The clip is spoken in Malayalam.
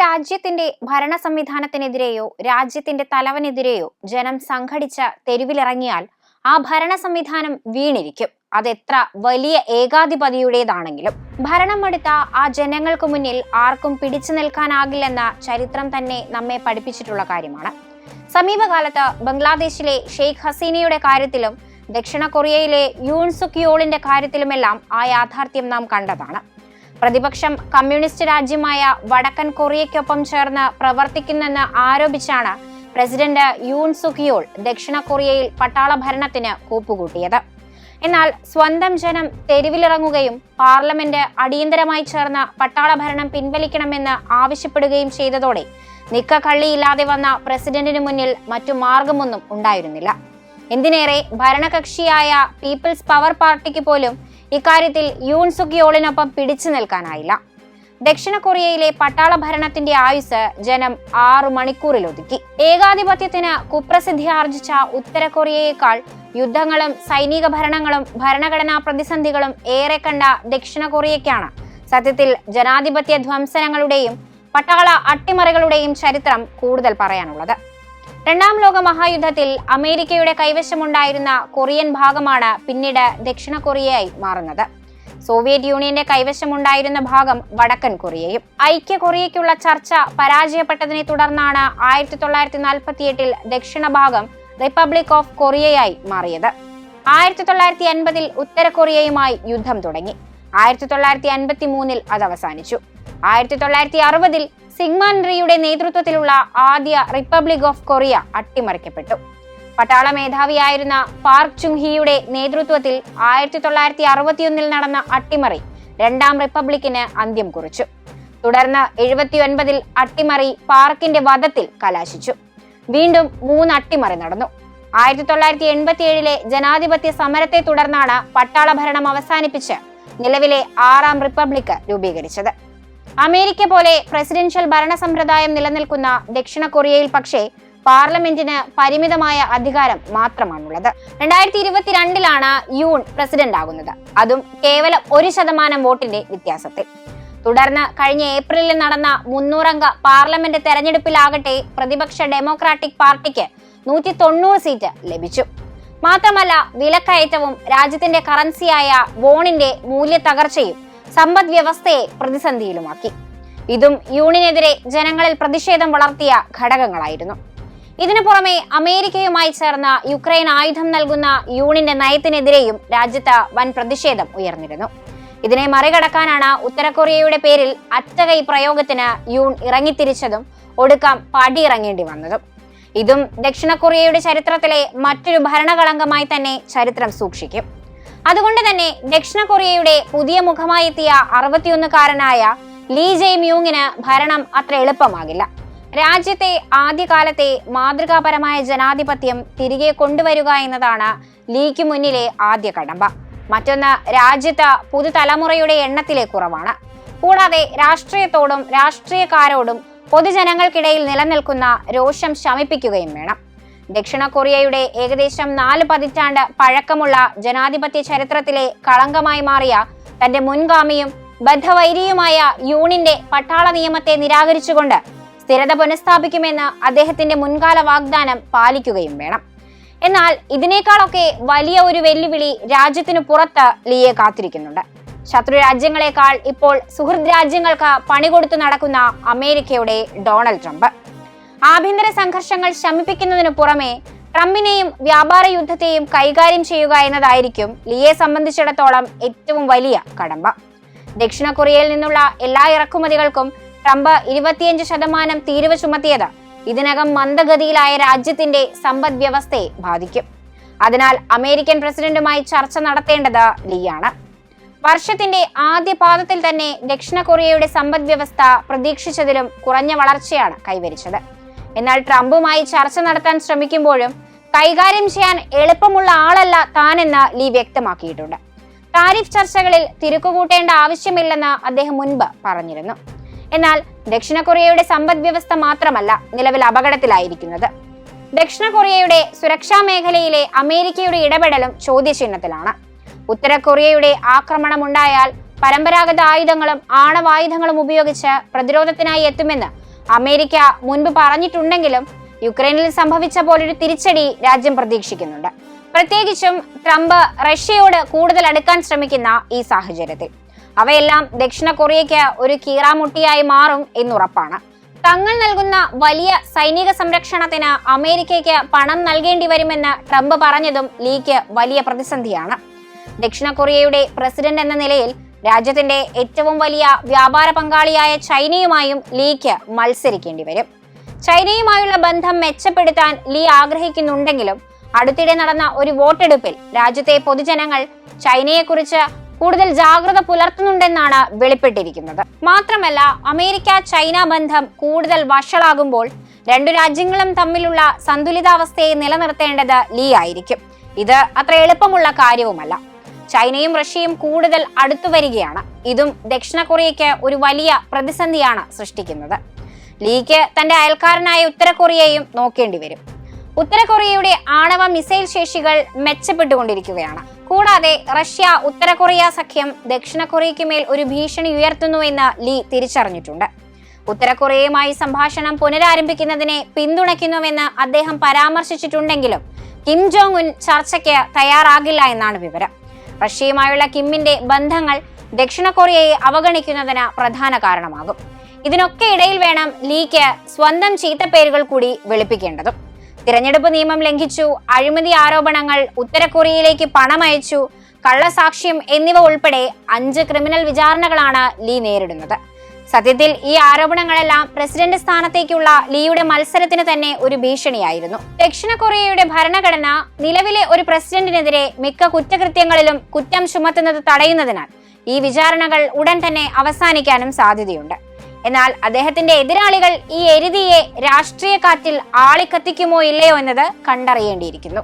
രാജ്യത്തിന്റെ ഭരണ സംവിധാനത്തിനെതിരെയോ രാജ്യത്തിന്റെ തലവനെതിരെയോ ജനം സംഘടിച്ച തെരുവിലിറങ്ങിയാൽ ആ ഭരണ സംവിധാനം വീണിരിക്കും. അതെത്ര വലിയ ഏകാധിപതിയുടേതാണെങ്കിലും. ഭരണമെടുത്ത ആ ജനങ്ങൾക്ക് മുന്നിൽ ആർക്കും പിടിച്ചു നിൽക്കാനാകില്ലെന്ന ചരിത്രം തന്നെ നമ്മെ പഠിപ്പിച്ചിട്ടുള്ള കാര്യമാണ്. സമീപകാലത്ത് ബംഗ്ലാദേശിലെ ഷെയ്ഖ് ഹസീനയുടെ കാര്യത്തിലും ദക്ഷിണ കൊറിയയിലെ യൂൺസുക് യോളിന്റെ കാര്യത്തിലുമെല്ലാം ആ യാഥാർത്ഥ്യം നാം കണ്ടതാണ്. പ്രതിപക്ഷം കമ്മ്യൂണിസ്റ്റ് രാജ്യമായ വടക്കൻ കൊറിയയ്ക്കൊപ്പം ചേർന്ന് പ്രവർത്തിക്കുന്നെന്ന് ആരോപിച്ചാണ് പ്രസിഡന്റ് യൂൺ സുഖിയോൾ ദക്ഷിണ കൊറിയയിൽ പട്ടാള ഭരണത്തിന് കൂപ്പുകൂട്ടിയത്. എന്നാൽ സ്വന്തം ജനം തെരുവിലിറങ്ങുകയും പാർലമെന്റ് അടിയന്തരമായി ചേർന്ന പട്ടാള ഭരണം പിൻവലിക്കണമെന്ന് ആവശ്യപ്പെടുകയും ചെയ്തതോടെ നിക്കക്കള്ളിയില്ലാതെ വന്ന പ്രസിഡന്റിന് മുന്നിൽ മറ്റു മാർഗമൊന്നും ഉണ്ടായിരുന്നില്ല. എന്തിനേറെ ഭരണകക്ഷിയായ പീപ്പിൾസ് പവർ പാർട്ടിക്ക് പോലും ഇക്കാര്യത്തിൽ യൂൺ സുഗിയോളിനൊപ്പം പിടിച്ചു നിൽക്കാനായില്ല. ദക്ഷിണ കൊറിയയിലെ പട്ടാള ഭരണത്തിന്റെ ആയുസ് ജനം ആറു മണിക്കൂറിൽ ഒതുക്കി ഏകാധിപത്യത്തിന് കുപ്രസിദ്ധി ആർജിച്ച ഉത്തര കൊറിയയേക്കാൾ യുദ്ധങ്ങളും സൈനിക ഭരണങ്ങളും ഭരണഘടനാ പ്രതിസന്ധികളും ഏറെ കണ്ട ദക്ഷിണ കൊറിയയ്ക്കാണ്. സത്യത്തിൽ ജനാധിപത്യ ധ്വംസനങ്ങളുടെയും പട്ടാള അട്ടിമറികളുടെയും ചരിത്രം കൂടുതൽ പറയാനുള്ളത്. രണ്ടാം ലോക മഹായുദ്ധത്തിൽ അമേരിക്കയുടെ കൈവശമുണ്ടായിരുന്ന കൊറിയൻ ഭാഗമാണ് പിന്നീട് ദക്ഷിണ കൊറിയയായി മാറുന്നത്. സോവിയറ്റ് യൂണിയന്റെ കൈവശമുണ്ടായിരുന്ന ഭാഗം വടക്കൻ കൊറിയയും. ഐക്യ കൊറിയയ്ക്കുള്ള ചർച്ച പരാജയപ്പെട്ടതിനെ തുടർന്നാണ് ആയിരത്തി തൊള്ളായിരത്തി നാൽപ്പത്തി എട്ടിൽ ദക്ഷിണ ഭാഗം റിപ്പബ്ലിക് ഓഫ് കൊറിയയായി മാറിയത്. ആയിരത്തി തൊള്ളായിരത്തി എൺപതിൽ ഉത്തര കൊറിയയുമായി യുദ്ധം തുടങ്ങി. ആയിരത്തി തൊള്ളായിരത്തി അൻപത്തി മൂന്നിൽ അത് അവസാനിച്ചു ആയിരത്തി തൊള്ളായിരത്തി അറുപതിൽ സിഗ്മാൻറിയുടെ നേതൃത്വത്തിലുള്ള ആദ്യ റിപ്പബ്ലിക് ഓഫ് കൊറിയ അട്ടിമറിക്കപ്പെട്ടു. പട്ടാള മേധാവിയായിരുന്ന പാർക്ക് ചുങ്ഹിയുടെ നേതൃത്വത്തിൽ ആയിരത്തി തൊള്ളായിരത്തി അറുപത്തിയൊന്നിൽ നടന്ന അട്ടിമറി രണ്ടാം റിപ്പബ്ലിക്കിന് അന്ത്യം കുറിച്ചു. തുടർന്ന് എഴുപത്തിയൊൻപതിൽ അട്ടിമറി പാർക്കിന്റെ വധത്തിൽ കലാശിച്ചു. വീണ്ടും മൂന്ന് അട്ടിമറി നടന്നു. ആയിരത്തി തൊള്ളായിരത്തി എൺപത്തി ഏഴിലെ ജനാധിപത്യ സമരത്തെ തുടർന്നാണ് പട്ടാള ഭരണം അവസാനിപ്പിച്ച് നിലവിലെ ആറാം റിപ്പബ്ലിക് രൂപീകരിച്ചത്. അമേരിക്ക പോലെ പ്രസിഡൻഷ്യൽ ഭരണ സമ്പ്രദായം നിലനിൽക്കുന്ന ദക്ഷിണ കൊറിയയിൽ പക്ഷേ പാർലമെന്റിന് പരിമിതമായ അധികാരം മാത്രമാണുള്ളത്. രണ്ടായിരത്തി ഇരുപത്തിരണ്ടിലാണ് യൂൺ പ്രസിഡന്റ് ആകുന്നത് അതും കേവലം ഒരു ശതമാനം വോട്ടിന്റെ വ്യത്യാസത്തിൽ. തുടർന്ന് കഴിഞ്ഞ ഏപ്രിലിൽ നടന്ന മുന്നൂറംഗ പാർലമെന്റ് തെരഞ്ഞെടുപ്പിലാകട്ടെ പ്രതിപക്ഷ ഡെമോക്രാറ്റിക് പാർട്ടിക്ക് നൂറ്റി തൊണ്ണൂറ് സീറ്റ് ലഭിച്ചു. മാത്രമല്ല വിലക്കയറ്റവും രാജ്യത്തിന്റെ കറൻസിയായ വോണിന്റെ മൂല്യ തകർച്ചയും സമ്പദ് വ്യവസ്ഥയെ പ്രതിസന്ധിയിലുമാക്കി. ഇതും യൂണിനെതിരെ ജനങ്ങളിൽ പ്രതിഷേധം വളർത്തിയ ഘടകങ്ങളായിരുന്നു. ഇതിനു പുറമെ അമേരിക്കയുമായി ചേർന്ന യുക്രൈൻ ആയുധം നൽകുന്ന യൂണിന്റെ നയത്തിനെതിരെയും രാജ്യത്ത് വൻ പ്രതിഷേധം ഉയർന്നിരുന്നു. ഇതിനെ മറികടക്കാനാണ് ഉത്തര കൊറിയയുടെ പേരിൽ അറ്റകൈ പ്രയോഗത്തിന് യൂൺ ഇറങ്ങിത്തിരിച്ചതും ഒടുക്കം പടിയിറങ്ങേണ്ടി വന്നതും. ഇതും ദക്ഷിണ കൊറിയയുടെ ചരിത്രത്തിലെ മറ്റൊരു ഭരണകളങ്കമായി തന്നെ ചരിത്രം സൂക്ഷിക്കും. അതുകൊണ്ട് തന്നെ ദക്ഷിണ കൊറിയയുടെ പുതിയ മുഖമായി എത്തിയ അറുപത്തിയൊന്നുകാരനായ ലീ ജെ മ്യൂങ്ങിന് ഭരണം അത്ര എളുപ്പമാകില്ല. രാജ്യത്തെ ആദ്യകാലത്തെ മാതൃകാപരമായ ജനാധിപത്യം തിരികെ കൊണ്ടുവരിക എന്നതാണ് ലീക്ക് മുന്നിലെ ആദ്യ കടമ്പ. മറ്റൊന്ന് രാജ്യത്ത് പുതുതലമുറയുടെ എണ്ണത്തിലെ കുറവാണ്. കൂടാതെ രാഷ്ട്രീയത്തോടും രാഷ്ട്രീയക്കാരോടും പൊതുജനങ്ങൾക്കിടയിൽ നിലനിൽക്കുന്ന രോഷം ശമിപ്പിക്കുകയും വേണം. ദക്ഷിണ കൊറിയയുടെ ഏകദേശം നാല് പതിറ്റാണ്ട് പഴക്കമുള്ള ജനാധിപത്യ ചരിത്രത്തിലെ കളങ്കമായി മാറിയ തന്റെ മുൻഗാമിയും ബദ്ധവൈരിയുമായ യൂണിന്റെ പട്ടാള നിയമത്തെ നിരാകരിച്ചുകൊണ്ട് സ്ഥിരത പുനഃസ്ഥാപിക്കുമെന്ന് അദ്ദേഹത്തിന്റെ മുൻകാല വാഗ്ദാനം പാലിക്കുകയും വേണം. എന്നാൽ ഇതിനേക്കാളൊക്കെ വലിയ ഒരു വെല്ലുവിളി രാജ്യത്തിനു പുറത്ത് ലിയെ കാത്തിരിക്കുന്നുണ്ട്. ശത്രു രാജ്യങ്ങളെക്കാൾ ഇപ്പോൾ സുഹൃദ് രാജ്യങ്ങൾക്ക് പണി കൊടുത്തു നടക്കുന്ന അമേരിക്കയുടെ ഡൊണാൾഡ് ട്രംപ്. ആഭ്യന്തര സംഘർഷങ്ങൾ ശമിപ്പിക്കുന്നതിനു പുറമെ ട്രംപിനെയും വ്യാപാര യുദ്ധത്തെയും കൈകാര്യം ചെയ്യുക എന്നതായിരിക്കും ലിയെ സംബന്ധിച്ചിടത്തോളം ഏറ്റവും വലിയ കടമ്പ. ദക്ഷിണ കൊറിയയിൽ നിന്നുള്ള എല്ലാ ഇറക്കുമതികൾക്കും ട്രംപ് ഇരുപത്തിയഞ്ച് ശതമാനം തീരുവ ചുമത്തിയത് ഇതിനകം മന്ദഗതിയിലായ രാജ്യത്തിന്റെ സമ്പദ് വ്യവസ്ഥയെ ബാധിക്കും. അതിനാൽ അമേരിക്കൻ പ്രസിഡന്റുമായി ചർച്ച നടത്തേണ്ടത് ലീയാണ്. വർഷത്തിന്റെ ആദ്യ പാദത്തിൽ തന്നെ ദക്ഷിണ കൊറിയയുടെ സമ്പദ് വ്യവസ്ഥ പ്രതീക്ഷിച്ചതിലും കുറഞ്ഞ വളർച്ചയാണ് കൈവരിച്ചത്. എന്നാൽ ട്രംപുമായി ചർച്ച നടത്താൻ ശ്രമിക്കുമ്പോഴും കൈകാര്യം ചെയ്യാൻ എളുപ്പമുള്ള ആളല്ല താനെന്ന് ലീ വ്യക്തമാക്കിയിട്ടുണ്ട്. താരിഫ് ചർച്ചകളിൽ തിരുക്കുകൂട്ടേണ്ട ആവശ്യമില്ലെന്ന് അദ്ദേഹം മുൻപ് പറഞ്ഞിരുന്നു. എന്നാൽ ദക്ഷിണ കൊറിയയുടെ സമ്പദ് വ്യവസ്ഥ മാത്രമല്ല നിലവിൽ അപകടത്തിലായിരിക്കുന്നത്. ദക്ഷിണ കൊറിയയുടെ സുരക്ഷാ മേഖലയിലെ അമേരിക്കയുടെ ഇടപെടലും ചോദ്യചിഹ്നത്തിലാണ്. ഉത്തര കൊറിയയുടെ ആക്രമണമുണ്ടായാൽ പരമ്പരാഗത ആയുധങ്ങളും ആണവായുധങ്ങളും ഉപയോഗിച്ച് പ്രതിരോധത്തിനായി എത്തുമെന്ന് അമേരിക്ക മുൻപ് പറഞ്ഞിട്ടുണ്ടെങ്കിലും യുക്രൈനിൽ സംഭവിച്ച പോലൊരു തിരിച്ചടി രാജ്യം പ്രതീക്ഷിക്കുന്നുണ്ട്. പ്രത്യേകിച്ചും ട്രംപ് റഷ്യയോട് കൂടുതൽ അടുക്കാൻ ശ്രമിക്കുന്ന ഈ സാഹചര്യത്തിൽ. അവയെല്ലാം ദക്ഷിണ കൊറിയയ്ക്ക് ഒരു കീറാമുട്ടിയായി മാറും എന്നുറപ്പാണ്. തങ്ങൾ നൽകുന്ന വലിയ സൈനിക സംരക്ഷണത്തിന് അമേരിക്കയ്ക്ക് പണം നൽകേണ്ടി വരുമെന്ന് ട്രംപ് പറഞ്ഞതും ലീക്ക് വലിയ പ്രതിസന്ധിയാണ്. ദക്ഷിണ കൊറിയയുടെ പ്രസിഡന്റ് എന്ന നിലയിൽ രാജ്യത്തിന്റെ ഏറ്റവും വലിയ വ്യാപാര പങ്കാളിയായ ചൈനയുമായും ലീക്ക് മത്സരിക്കേണ്ടി വരും. ചൈനയുമായുള്ള ബന്ധം മെച്ചപ്പെടുത്താൻ ലീ ആഗ്രഹിക്കുന്നുണ്ടെങ്കിലും അടുത്തിടെ നടന്ന ഒരു വോട്ടെടുപ്പിൽ രാജ്യത്തെ പൊതുജനങ്ങൾ ചൈനയെക്കുറിച്ച് കൂടുതൽ ജാഗ്രത പുലർത്തുന്നുണ്ടെന്നാണ് വെളിപ്പെട്ടിരിക്കുന്നത്. മാത്രമല്ല അമേരിക്ക ചൈന ബന്ധം കൂടുതൽ വഷളാകുമ്പോൾ രണ്ടു രാജ്യങ്ങളും തമ്മിലുള്ള സന്തുലിതാവസ്ഥയെ നിലനിർത്തേണ്ടത് ലീ ആയിരിക്കും. ഇത് അത്ര എളുപ്പമുള്ള കാര്യവുമല്ല. ചൈനയും റഷ്യയും കൂടുതൽ അടുത്തു വരികയാണ്. ഇതും ദക്ഷിണ കൊറിയയ്ക്ക് ഒരു വലിയ പ്രതിസന്ധിയാണ് സൃഷ്ടിക്കുന്നത്. ലീക്ക് തന്റെ അയൽക്കാരനായ ഉത്തര കൊറിയയും നോക്കേണ്ടി വരും. ഉത്തര കൊറിയയുടെ ആണവ മിസൈൽ ശേഷികൾ മെച്ചപ്പെട്ടുകൊണ്ടിരിക്കുകയാണ്. കൂടാതെ റഷ്യ ഉത്തര കൊറിയ സഖ്യം ദക്ഷിണ കൊറിയയ്ക്ക് മേൽ ഒരു ഭീഷണി ഉയർത്തുന്നുവെന്ന് ലീ തിരിച്ചറിഞ്ഞിട്ടുണ്ട്. ഉത്തര കൊറിയയുമായി സംഭാഷണം പുനരാരംഭിക്കുന്നതിനെ പിന്തുണയ്ക്കുന്നുവെന്ന് അദ്ദേഹം പരാമർശിച്ചിട്ടുണ്ടെങ്കിലും കിം ജോങ് ഉൻ ചർച്ചയ്ക്ക് തയ്യാറാകില്ല എന്നാണ് വിവരം. റഷ്യയുമായുള്ള കിമ്മിന്റെ ബന്ധങ്ങൾ ദക്ഷിണ കൊറിയയെ അവഗണിക്കുന്നതിന് പ്രധാന കാരണമാകും. ഇതിനൊക്കെ ഇടയിൽ വേണം ലീക്ക് സ്വന്തം ചീത്തപ്പേരുകൾ കൂടി വെളുപ്പിക്കേണ്ടതും. തിരഞ്ഞെടുപ്പ് നിയമം ലംഘിച്ചു അഴിമതി ആരോപണങ്ങൾ ഉത്തര കൊറിയയിലേക്ക് പണമയച്ചു കള്ളസാക്ഷ്യം എന്നിവ ഉൾപ്പെടെ അഞ്ച് ക്രിമിനൽ വിചാരണകളാണ് ലീ നേരിടുന്നത്. സത്യത്തിൽ ഈ ആരോപണങ്ങളെല്ലാം പ്രസിഡന്റ് സ്ഥാനത്തേക്കുള്ള ലീയുടെ മത്സരത്തിന് തന്നെ ഒരു ഭീഷണിയായിരുന്നു. ദക്ഷിണ കൊറിയയുടെ ഭരണഘടന നിലവിലെ ഒരു പ്രസിഡന്റിനെതിരെ മിക്ക കുറ്റകൃത്യങ്ങളിലും കുറ്റം ചുമത്തുന്നത് തടയുന്നതിനാൽ ഈ വിചാരണകൾ ഉടൻ തന്നെ അവസാനിക്കാനും സാധ്യതയുണ്ട്. എന്നാൽ അദ്ദേഹത്തിന്റെ എതിരാളികൾ ഈ എരുതിയെ രാഷ്ട്രീയ കാറ്റിൽ ആളിക്കത്തിക്കുമോ ഇല്ലയോ എന്നത് കണ്ടറിയേണ്ടിയിരിക്കുന്നു.